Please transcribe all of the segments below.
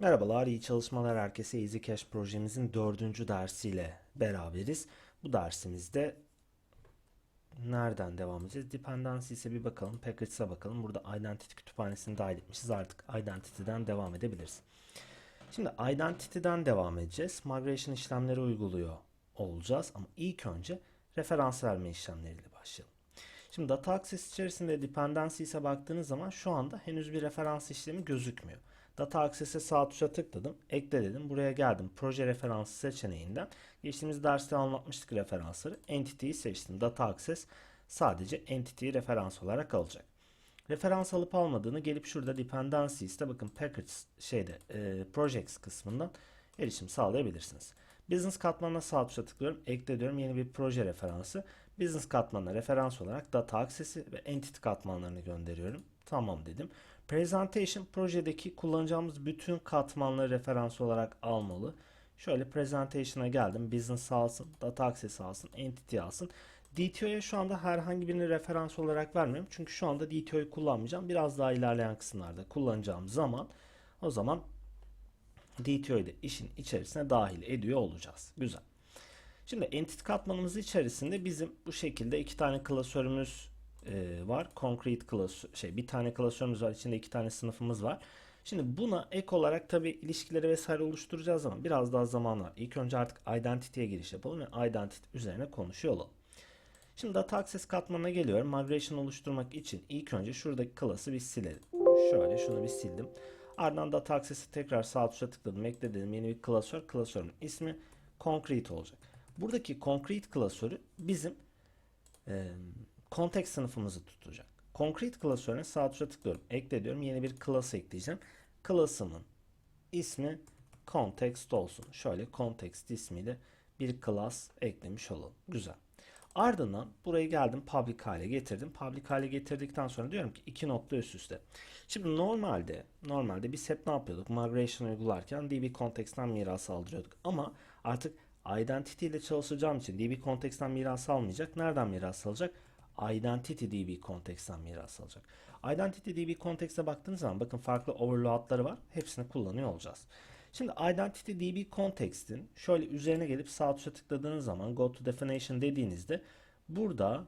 Merhabalar, iyi çalışmalar herkese. Easy Cash projemizin dördüncü dersiyle beraberiz. Bu dersimizde nereden devam edeceğiz? Dependencies'e bir bakalım, packages'e bakalım. Burada identity kütüphanesini dahil etmişiz. Artık identity'den devam edebiliriz. Şimdi identity'den devam edeceğiz. Migration işlemleri uyguluyor olacağız. Ama ilk önce referans verme işlemleriyle başlayalım. Şimdi data access içerisinde dependencies'e baktığınız zaman şu anda henüz bir referans işlemi gözükmüyor. Data Access'e sağ tuşa tıkladım. Ekle dedim. Buraya geldim. Proje referansı seçeneğinden. Geçtiğimiz derste anlatmıştık referansları. Entity'yi seçtim. Data Access sadece Entity'yi referans olarak alacak. Referans alıp almadığını gelip şurada Dependencies'te bakın Package şeyde e, Projects kısmından erişim sağlayabilirsiniz. Business katmanına sağ tuşa tıklıyorum. Ekle diyorum. Yeni bir proje referansı. Business katmanına referans olarak Data Access'i ve Entity katmanlarını gönderiyorum. Tamam dedim. Presentation projedeki kullanacağımız bütün katmanları referans olarak almalı. Şöyle presentation'a geldim. Business alsın, data access alsın, entity alsın. DTO'ya şu anda herhangi birini referans olarak vermiyorum. Çünkü şu anda DTO'yu kullanmayacağım. Biraz daha ilerleyen kısımlarda kullanacağım zaman o zaman DTO'yu da işin içerisine dahil ediyor olacağız. Güzel. Şimdi entity katmanımız içerisinde bizim bu şekilde iki tane klasörümüz e, var. Concrete klasör şey bir tane klasörümüz var. İçinde iki tane sınıfımız var. Şimdi buna ek olarak tabi ilişkileri vesaire oluşturacağız ama biraz daha zaman var. İlk önce artık identity'ye giriş yapalım ve identity üzerine konuşuyor olalım. Şimdi data access katmanına geliyorum. Migration oluşturmak için ilk önce şuradaki class'ı bir silelim. Şöyle şunu bir sildim. Ardından data access'i tekrar sağ tuşa tıkladım. Ekle dedim. Yeni bir klasör. Klasörün ismi concrete olacak. Buradaki concrete klasörü bizim e, context sınıfımızı tutacak. Concrete klasörüne sağ tuşa tıklıyorum. Ekle diyorum. Yeni bir class ekleyeceğim. Class'ımın ismi context olsun. Şöyle context ismiyle bir class eklemiş olalım. Güzel. Ardından burayı geldim public hale getirdim. Public hale getirdikten sonra diyorum ki iki nokta üst üste. Şimdi normalde normalde biz hep ne yapıyorduk? Migration uygularken DB context'ten miras aldırıyorduk. Ama artık identity ile çalışacağım için DB context'ten miras almayacak. Nereden miras alacak? Identity DB context'ten miras alacak. Identity DB context'e baktığınız zaman bakın farklı overloadları var. Hepsini kullanıyor olacağız. Şimdi Identity DB context'in şöyle üzerine gelip sağ tuşa tıkladığınız zaman Go to Definition dediğinizde burada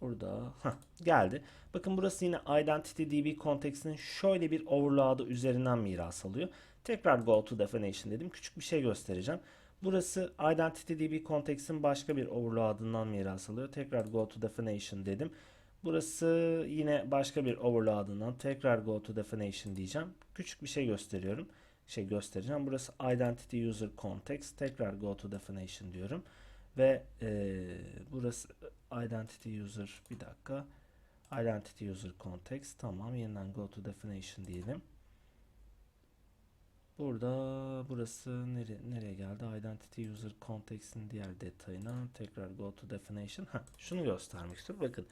burada heh, geldi. Bakın burası yine Identity DB context'in şöyle bir overload'ı üzerinden miras alıyor. Tekrar Go to Definition dedim. Küçük bir şey göstereceğim. Burası Identity DB context'in başka bir overload'ından miras alıyor. Tekrar Go to Definition dedim. Burası yine başka bir overload'ından tekrar Go to Definition diyeceğim. Küçük bir şey gösteriyorum. Şey göstereceğim. Burası Identity User Context. Tekrar Go to Definition diyorum. Ve e, burası Identity User bir dakika. Identity User Context. Tamam. Yeniden Go to Definition diyelim. Burada burası nere, nereye geldi? Identity User Context'in diğer detayına tekrar Go to Definition. Heh, şunu göstermek istiyorum. Bakın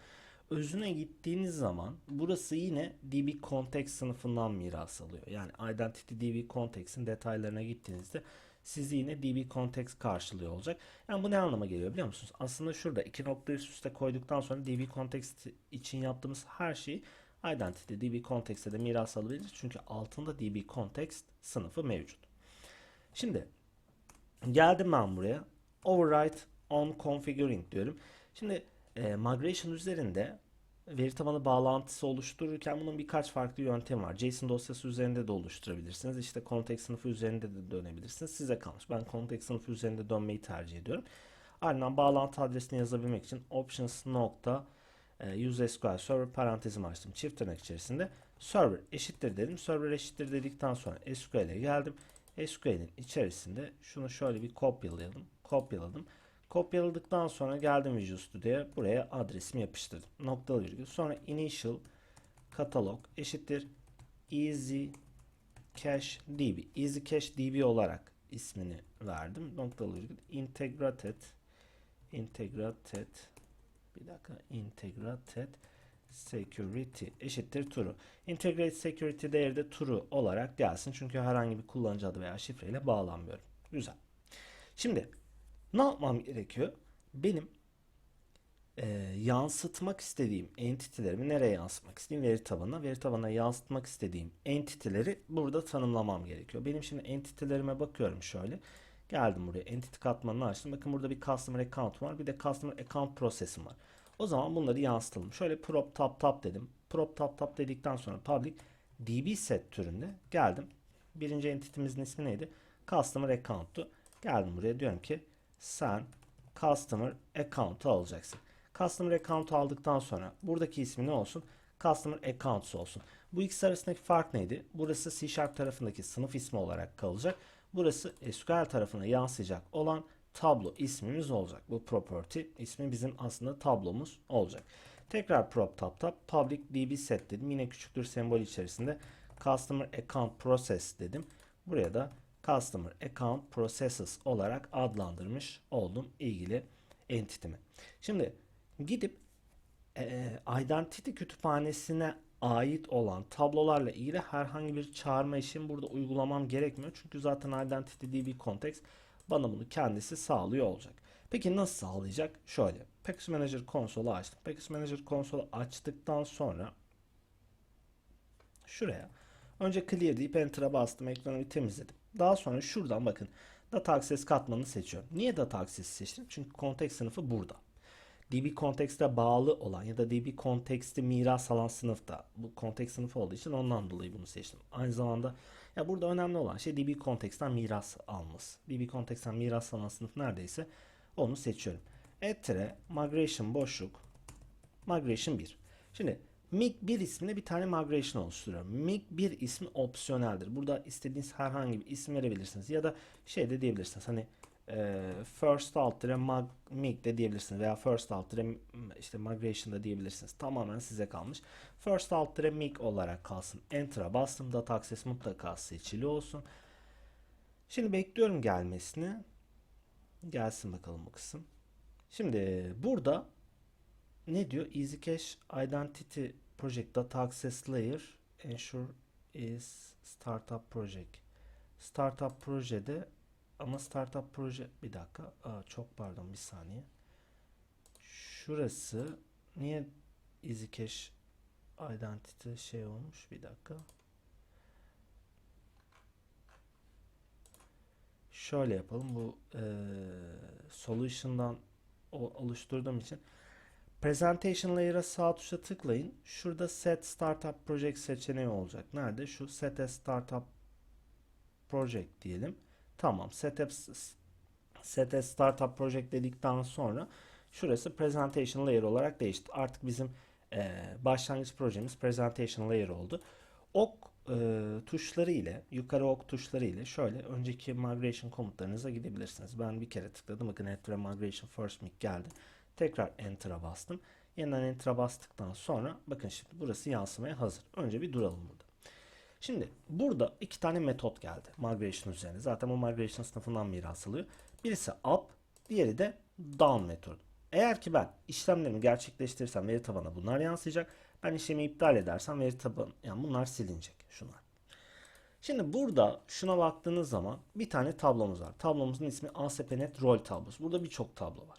özüne gittiğiniz zaman burası yine DB Context sınıfından miras alıyor. Yani Identity DB Context'in detaylarına gittiğinizde sizi yine DB Context karşılıyor olacak. Yani bu ne anlama geliyor biliyor musunuz? Aslında şurada iki nokta üst üste koyduktan sonra DB Context için yaptığımız her şeyi Identity DB Context'e de miras alabiliriz. Çünkü altında DB Context sınıfı mevcut. Şimdi geldim ben buraya. Override on configuring diyorum. Şimdi e, migration üzerinde veri tabanı bağlantısı oluştururken bunun birkaç farklı yöntemi var. JSON dosyası üzerinde de oluşturabilirsiniz. İşte context sınıfı üzerinde de dönebilirsiniz. Size kalmış. Ben context sınıfı üzerinde dönmeyi tercih ediyorum. Ardından bağlantı adresini yazabilmek için options nokta e, use SQL server parantezimi açtım. Çift tırnak içerisinde server eşittir dedim. Server eşittir dedikten sonra SQL'e geldim. SQL'in içerisinde şunu şöyle bir kopyalayalım. Kopyaladım. Kopyaladıktan sonra geldim Visual Studio'ya. Buraya adresimi yapıştırdım. Noktalı virgül. Sonra initial katalog eşittir easy cache db. Easy cache db olarak ismini verdim. Noktalı virgül. Integrated integrated bir dakika integrated security eşittir true. Integrated security değeri de true olarak gelsin. Çünkü herhangi bir kullanıcı adı veya şifreyle bağlanmıyorum. Güzel. Şimdi ne yapmam gerekiyor? Benim e, yansıtmak istediğim entity'lerimi nereye yansıtmak istediğim veri tabanına, veri tabanına yansıtmak istediğim entity'leri burada tanımlamam gerekiyor. Benim şimdi entity'lerime bakıyorum şöyle. Geldim buraya entity katmanını açtım. Bakın burada bir customer account var. Bir de customer account process'im var. O zaman bunları yansıtalım. Şöyle prop top top dedim. Prop top top dedikten sonra public db set türünde geldim. Birinci entity'mizin ismi neydi? Customer account'tu. Geldim buraya diyorum ki sen customer account'u alacaksın. Customer account aldıktan sonra buradaki ismi ne olsun? Customer accounts olsun. Bu ikisi arasındaki fark neydi? Burası C Sharp tarafındaki sınıf ismi olarak kalacak. Burası SQL tarafına yansıyacak olan tablo ismimiz olacak. Bu property ismi bizim aslında tablomuz olacak. Tekrar prop top public db set dedim. Yine küçüktür sembol içerisinde customer account process dedim. Buraya da customer account processes olarak adlandırmış oldum ilgili entity'mi. Şimdi gidip e, identity kütüphanesine ait olan tablolarla ilgili herhangi bir çağırma işimi burada uygulamam gerekmiyor. Çünkü zaten identity db context bana bunu kendisi sağlıyor olacak. Peki nasıl sağlayacak? Şöyle. Package Manager konsolu açtım. Package Manager konsolu açtıktan sonra şuraya önce clear deyip enter'a bastım. Ekranı temizledim. Daha sonra şuradan bakın data access katmanını seçiyorum. Niye data access seçtim? Çünkü context sınıfı burada. DB Context'e bağlı olan ya da DB Context'i miras alan sınıfta. Bu context sınıfı olduğu için ondan dolayı bunu seçtim. Aynı zamanda ya burada önemli olan şey DB Context'ten miras alması. DB Context'ten miras alan sınıf neredeyse onu seçiyorum. Ettre migration boşluk migration 1. Şimdi mig 1 isminde bir tane migration oluşturuyorum. mig 1 ismi opsiyoneldir. Burada istediğiniz herhangi bir isim verebilirsiniz ya da şey de diyebilirsiniz. Hani e, first alt dire mag, mig de diyebilirsiniz veya first alt dire işte migration da diyebilirsiniz. Tamamen size kalmış. First alt dire mig olarak kalsın. Enter'a bastım. Data access mutlaka seçili olsun. Şimdi bekliyorum gelmesini. Gelsin bakalım bu kısım. Şimdi burada ne diyor? Easy Cache Identity Project Data Access Layer Ensure is Startup Project. Startup projede ama startup proje bir dakika. Aa, çok pardon bir saniye. Şurası niye Easy Cache Identity şey olmuş? Bir dakika. Şöyle yapalım. Bu e, solution'dan o, oluşturduğum için Presentation Layer'a sağ tuşa tıklayın. Şurada Set Startup Project seçeneği olacak. Nerede? Şu Set a Startup Project diyelim. Tamam. Set a, set Startup Project dedikten sonra şurası Presentation Layer olarak değişti. Artık bizim e, başlangıç projemiz Presentation Layer oldu. Ok e, tuşları ile yukarı ok tuşları ile şöyle önceki migration komutlarınıza gidebilirsiniz. Ben bir kere tıkladım. Bakın Enter Migration First Mic geldi. Tekrar Enter'a bastım. Yeniden Enter'a bastıktan sonra bakın şimdi burası yansımaya hazır. Önce bir duralım burada. Şimdi burada iki tane metot geldi migration üzerine. Zaten bu migration sınıfından miras alıyor. Birisi up, diğeri de down metodu. Eğer ki ben işlemlerimi gerçekleştirirsem veri tabanına bunlar yansıyacak. Ben işlemi iptal edersem veri tabanı yani bunlar silinecek şunlar. Şimdi burada şuna baktığınız zaman bir tane tablomuz var. Tablomuzun ismi ASP.NET Rol tablosu. Burada birçok tablo var.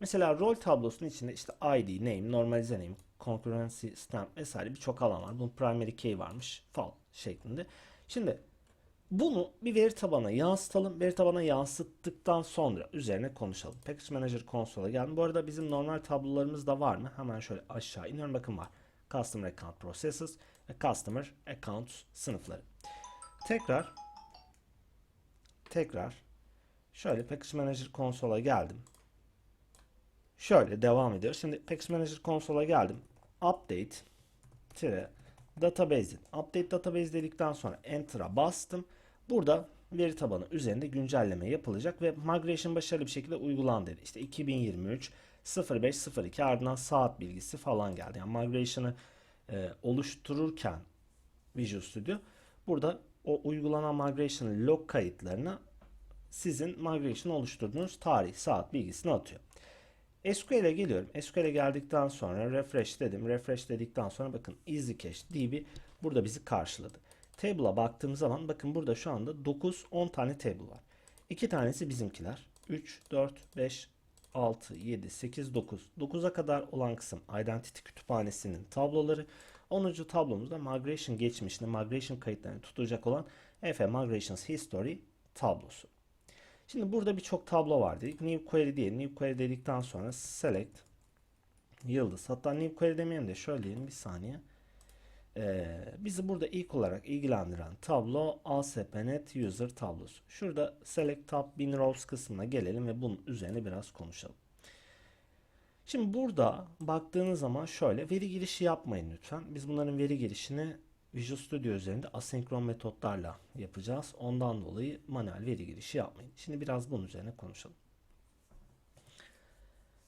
Mesela rol tablosunun içinde işte ID, name, normalize name, concurrency stamp vesaire birçok alan var. Bunun primary key varmış fal şeklinde. Şimdi bunu bir veri tabana yansıtalım. Veri tabana yansıttıktan sonra üzerine konuşalım. Package Manager konsola geldim. Bu arada bizim normal tablolarımız da var mı? Hemen şöyle aşağı iniyorum. Bakın var. Customer Account Processes ve Customer Accounts sınıfları. Tekrar tekrar şöyle Package Manager konsola geldim. Şöyle devam ediyor. Şimdi Package Manager konsola geldim. Update tire database update database dedikten sonra enter'a bastım. Burada veri tabanı üzerinde güncelleme yapılacak ve migration başarılı bir şekilde uygulandı. İşte 2023 0502 ardından saat bilgisi falan geldi. Yani migration'ı e, oluştururken Visual Studio burada o uygulanan migration log kayıtlarına sizin migration oluşturduğunuz tarih, saat bilgisini atıyor. SQL'e geliyorum. SQL'e geldikten sonra refresh dedim. Refresh dedikten sonra bakın easy cache db burada bizi karşıladı. Table'a baktığım zaman bakın burada şu anda 9-10 tane table var. 2 tanesi bizimkiler. 3, 4, 5, 6, 7, 8, 9. 9'a kadar olan kısım Identity kütüphanesinin tabloları. 10. tablomuzda migration geçmişini, migration kayıtlarını tutacak olan Efe Migrations History tablosu. Şimdi burada birçok tablo var dedik. New query diyelim. New query dedikten sonra select yıldız. Hatta new query demeyelim de şöyle diyelim bir saniye. Ee, bizi burada ilk olarak ilgilendiren tablo ASP.NET User tablosu. Şurada Select Tab Bin Rows kısmına gelelim ve bunun üzerine biraz konuşalım. Şimdi burada baktığınız zaman şöyle veri girişi yapmayın lütfen. Biz bunların veri girişini Visual Studio üzerinde asenkron metotlarla yapacağız. Ondan dolayı manuel veri girişi yapmayın. Şimdi biraz bunun üzerine konuşalım.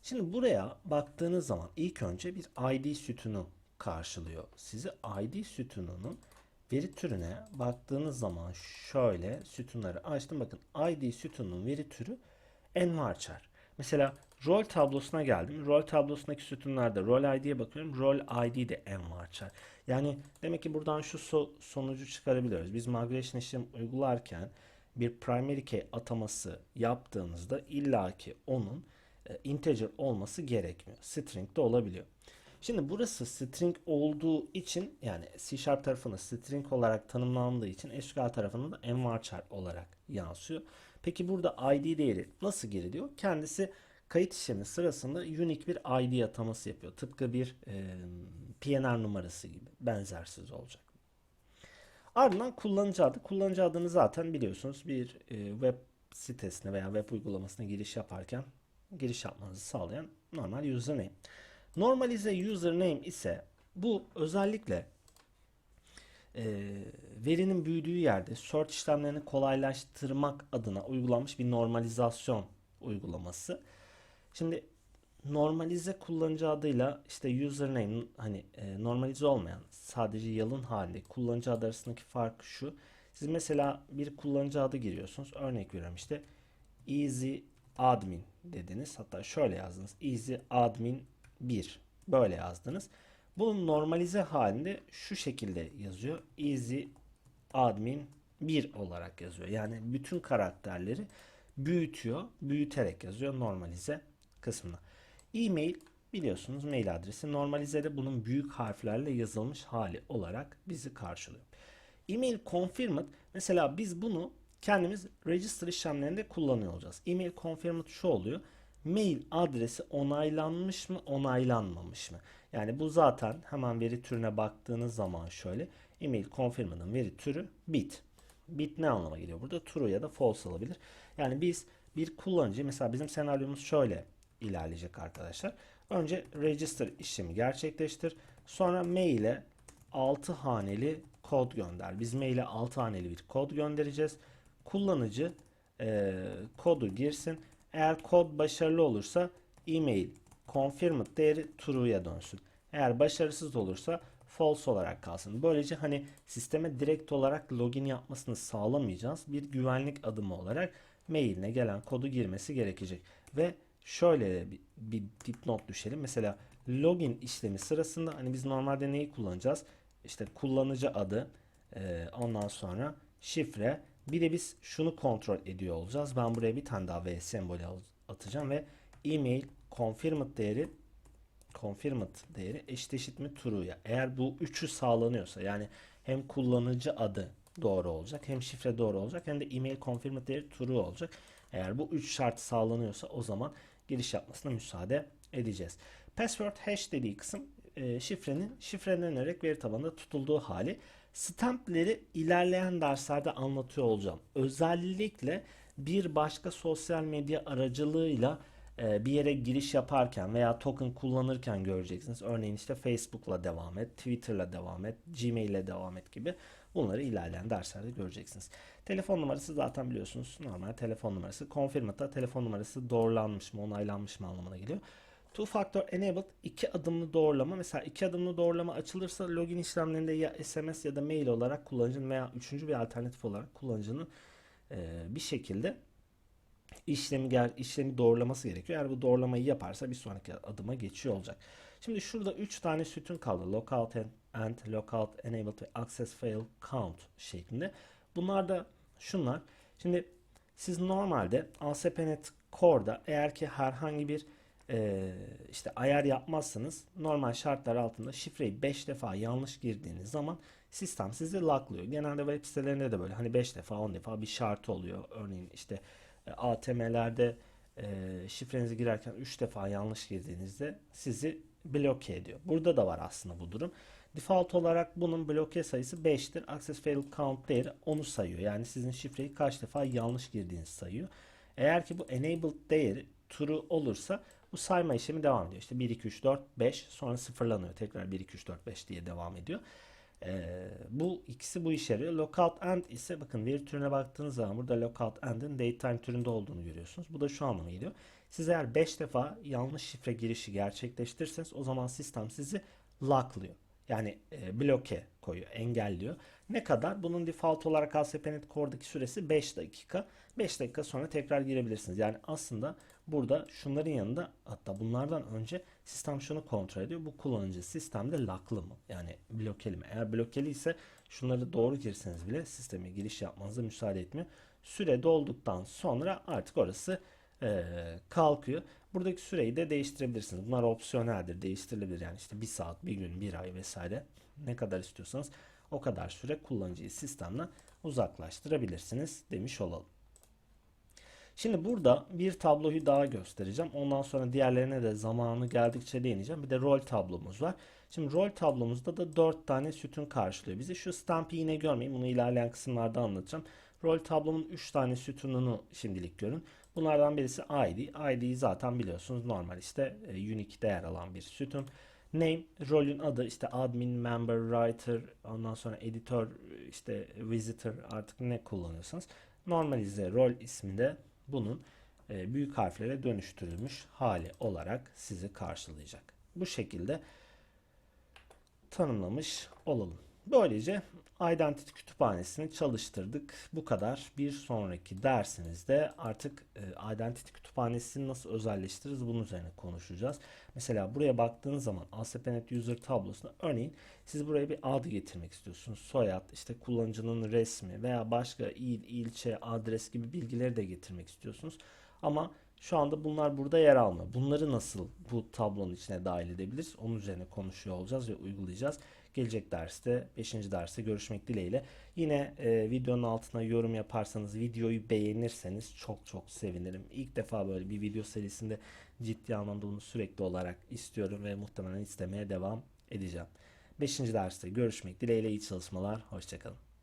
Şimdi buraya baktığınız zaman ilk önce bir ID sütunu karşılıyor. Sizi ID sütununun veri türüne baktığınız zaman şöyle sütunları açtım. Bakın ID sütununun veri türü envarchar. Mesela rol tablosuna geldim. Rol tablosundaki sütunlarda rol ID'ye bakıyorum. Rol ID de envarchar. Yani demek ki buradan şu so- sonucu çıkarabiliyoruz. Biz migration işlemi uygularken bir primary key ataması yaptığımızda illaki onun e, integer olması gerekmiyor. String de olabiliyor. Şimdi burası string olduğu için yani C Sharp tarafında string olarak tanımlandığı için SQL tarafında da envarchar olarak yansıyor. Peki burada ID değeri nasıl giriliyor? Kendisi kayıt işlemi sırasında unique bir ID ataması yapıyor. Tıpkı bir e, PNR numarası gibi benzersiz olacak. Ardından kullanıcı adı. Kullanıcı adını zaten biliyorsunuz bir e, web sitesine veya web uygulamasına giriş yaparken giriş yapmanızı sağlayan normal username. Normalize username ise bu özellikle e, verinin büyüdüğü yerde search işlemlerini kolaylaştırmak adına uygulanmış bir normalizasyon uygulaması. Şimdi normalize kullanıcı adıyla işte username hani e, normalize olmayan sadece yalın halde kullanıcı adı arasındaki fark şu. Siz mesela bir kullanıcı adı giriyorsunuz. Örnek veriyorum işte easy admin dediniz. Hatta şöyle yazdınız. Easy admin 1 böyle yazdınız. Bunun normalize halinde şu şekilde yazıyor. Easy admin 1 olarak yazıyor. Yani bütün karakterleri büyütüyor, büyüterek yazıyor normalize kısmına. E-mail biliyorsunuz mail adresi normalizede bunun büyük harflerle yazılmış hali olarak bizi karşılıyor. Email confirmed mesela biz bunu kendimiz register işlemlerinde kullanıyor olacağız. Email confirmed şu oluyor. Mail adresi onaylanmış mı onaylanmamış mı? Yani bu zaten hemen veri türüne baktığınız zaman şöyle email confirmed'ın veri türü bit. Bit ne anlama geliyor burada? True ya da false olabilir. Yani biz bir kullanıcı mesela bizim senaryomuz şöyle ilerleyecek arkadaşlar. Önce register işlemi gerçekleştir. Sonra maile 6 haneli kod gönder. Biz maile 6 haneli bir kod göndereceğiz. Kullanıcı e, kodu girsin. Eğer kod başarılı olursa email confirmed değeri true'ya dönsün. Eğer başarısız olursa false olarak kalsın. Böylece hani sisteme direkt olarak login yapmasını sağlamayacağız. Bir güvenlik adımı olarak mailine gelen kodu girmesi gerekecek. Ve şöyle bir, bir dipnot düşelim. Mesela login işlemi sırasında hani biz normalde neyi kullanacağız? İşte kullanıcı adı, e, ondan sonra şifre. Bir de biz şunu kontrol ediyor olacağız. Ben buraya bir tane daha V sembolü atacağım ve email confirmed değeri confirmed değeri eşit eşit mi true'ya. Eğer bu üçü sağlanıyorsa yani hem kullanıcı adı doğru olacak hem şifre doğru olacak hem de email confirmed değeri true olacak. Eğer bu üç şart sağlanıyorsa o zaman giriş yapmasına müsaade edeceğiz. Password hash dediği kısım e, şifrenin şifrelenerek veri tabanında tutulduğu hali. Stampleri ilerleyen derslerde anlatıyor olacağım. Özellikle bir başka sosyal medya aracılığıyla bir yere giriş yaparken veya token kullanırken göreceksiniz. Örneğin işte Facebook'la devam et, Twitter'la devam et, Gmail'le devam et gibi bunları ilerleyen derslerde göreceksiniz. Telefon numarası zaten biliyorsunuz normal telefon numarası. Confirmed'da telefon numarası doğrulanmış mı, onaylanmış mı anlamına geliyor. Two Factor Enabled iki adımlı doğrulama. Mesela iki adımlı doğrulama açılırsa login işlemlerinde ya SMS ya da mail olarak kullanıcının veya üçüncü bir alternatif olarak kullanıcının e, bir şekilde işlemi gel işlemi doğrulaması gerekiyor. Eğer bu doğrulamayı yaparsa bir sonraki adıma geçiyor olacak. Şimdi şurada 3 tane sütun kaldı. Lockout and, and lockout enabled ve access fail count şeklinde. Bunlar da şunlar. Şimdi siz normalde ASP.NET Core'da eğer ki herhangi bir e, işte ayar yapmazsanız normal şartlar altında şifreyi 5 defa yanlış girdiğiniz zaman sistem sizi locklıyor. Genelde web sitelerinde de böyle hani 5 defa 10 defa bir şartı oluyor. Örneğin işte ATM'lerde e, şifrenizi girerken 3 defa yanlış girdiğinizde sizi bloke ediyor. Burada da var aslında bu durum. Default olarak bunun bloke sayısı 5'tir. Access failed count değeri onu sayıyor. Yani sizin şifreyi kaç defa yanlış girdiğinizi sayıyor. Eğer ki bu enabled değeri true olursa bu sayma işlemi devam ediyor. İşte 1, 2, 3, 4, 5 sonra sıfırlanıyor. Tekrar 1, 2, 3, 4, 5 diye devam ediyor. Ee, bu ikisi bu işe yarıyor. Lookout end ise bakın veri türüne baktığınız zaman burada lookout end'in datetime türünde olduğunu görüyorsunuz. Bu da şu anlama geliyor. Siz eğer 5 defa yanlış şifre girişi gerçekleştirirseniz o zaman sistem sizi locklıyor. Yani e, bloke koyuyor, engelliyor. Ne kadar? Bunun default olarak ASP.NET Core'daki süresi 5 dakika. 5 dakika sonra tekrar girebilirsiniz. Yani aslında burada şunların yanında hatta bunlardan önce sistem şunu kontrol ediyor. Bu kullanıcı sistemde locklı mı? Yani blokeli mi? Eğer blokeli ise şunları doğru girseniz bile sisteme giriş yapmanıza müsaade etmiyor. Süre dolduktan sonra artık orası e, kalkıyor. Buradaki süreyi de değiştirebilirsiniz. Bunlar opsiyoneldir, değiştirilebilir. Yani işte bir saat, bir gün, bir ay vesaire ne kadar istiyorsanız o kadar süre kullanıcıyı sistemden uzaklaştırabilirsiniz demiş olalım. Şimdi burada bir tabloyu daha göstereceğim. Ondan sonra diğerlerine de zamanı geldikçe değineceğim. Bir de rol tablomuz var. Şimdi rol tablomuzda da 4 tane sütun karşılıyor bizi. Şu stamp'i yine görmeyin. Bunu ilerleyen kısımlarda anlatacağım. Rol tablomun 3 tane sütununu şimdilik görün. Bunlardan birisi ID. ID'yi zaten biliyorsunuz normal işte e, unique değer alan bir sütun. Name, rolün adı işte admin, member, writer, ondan sonra editor, işte visitor artık ne kullanıyorsanız. Normalize rol ismi de bunun e, büyük harflere dönüştürülmüş hali olarak sizi karşılayacak. Bu şekilde tanımlamış olalım. Böylece Identity kütüphanesini çalıştırdık. Bu kadar. Bir sonraki dersimizde artık e, Identity kütüphanesini nasıl özelleştiririz bunun üzerine konuşacağız. Mesela buraya baktığınız zaman ASP.NET User tablosuna örneğin siz buraya bir ad getirmek istiyorsunuz. Soyad, işte kullanıcının resmi veya başka il, ilçe, adres gibi bilgileri de getirmek istiyorsunuz. Ama şu anda bunlar burada yer almıyor. Bunları nasıl bu tablonun içine dahil edebiliriz? Onun üzerine konuşuyor olacağız ve uygulayacağız. Gelecek derste, 5. derste görüşmek dileğiyle. Yine e, videonun altına yorum yaparsanız, videoyu beğenirseniz çok çok sevinirim. İlk defa böyle bir video serisinde ciddi anlamda bunu sürekli olarak istiyorum ve muhtemelen istemeye devam edeceğim. 5. derste görüşmek dileğiyle iyi çalışmalar. Hoşçakalın.